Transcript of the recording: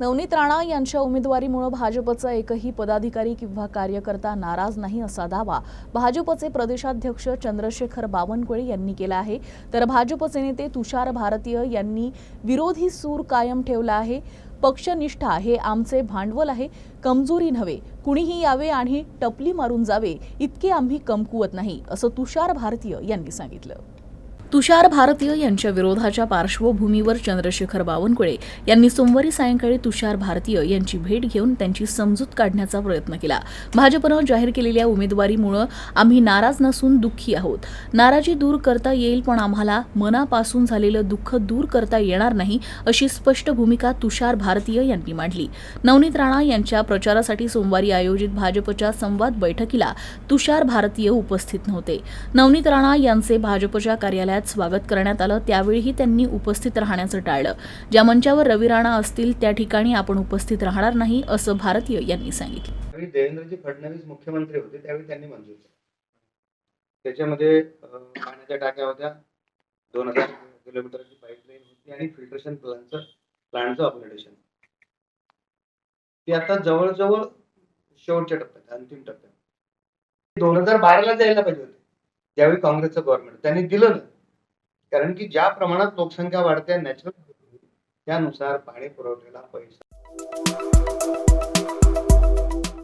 नवनीत राणा यांच्या उमेदवारीमुळे भाजपचा एकही पदाधिकारी किंवा कार्यकर्ता नाराज नाही असा दावा भाजपचे प्रदेशाध्यक्ष चंद्रशेखर बावनकुळे यांनी केला आहे. तर भाजपचे नेते तुषार भारतीय यांनी विरोधी सूर कायम ठेवला आहे. पक्षनिष्ठा हे आमचे भांडवल आहे. कमजोरी नव्हे. कुणीही यावे आणि टपली मारून जावे. इतके आम्ही कमकुवत नाही असं तुषार भारतीय यांनी सांगितलं. तुषार भारतीय यांच्या विरोधाच्या पार्श्वभूमीवर चंद्रशेखर बावनकुळे यांनी सोमवारी सायंकाळी तुषार भारतीय यांची भेट घेऊन त्यांची समजूत काढण्याचा प्रयत्न केला. भाजपनं जाहीर केलेल्या उमेदवारीमुळे आम्ही नाराज नसून दुःखी आहोत. नाराजी दूर करता येईल पण आम्हाला मनापासून झालेलं दुःख दूर करता येणार नाही अशी स्पष्ट भूमिका तुषार भारतीय यांनी मांडली. नवनीत राणा यांच्या प्रचारासाठी सोमवारी आयोजित भाजपच्या संवाद बैठकीला तुषार भारतीय उपस्थित नव्हते. नवनीत राणा यांचे भाजपच्या कार्यालयात स्वागत करण्यात आलं त्यावेळीही त्यांनी उपस्थित राहण्याचं टाळलं. ज्या मंचावर रवी राणा असतील त्या ठिकाणी आपण उपस्थित राहणार नाही असं भारतीय यांनी सांगितलं. देवेंद्रजी फडणवीस मुख्यमंत्री होते त्यावेळी त्यांनी मंजूर केलं. त्याच्यामध्ये पाण्याच्या टाक्या होत्या दोन हजार किलोमीटरची पाईपलाईन होती आणि फिल्ट्रेशन प्लांटचं प्लांटचं ऑपरेशन ते आता जवळजवळ शेवटच्या टप्प्यात अंतिम टप्प्यात. दोन हजार बाराला जायला पाहिजे होते ज्यावेळी काँग्रेसचं गव्हर्नमेंट त्यांनी दिलं ना कारण की ज्या प्रमाणात लोकसंख्या वाढते नॅचरल त्यानुसार पाणी पुरवठ्याला पैसा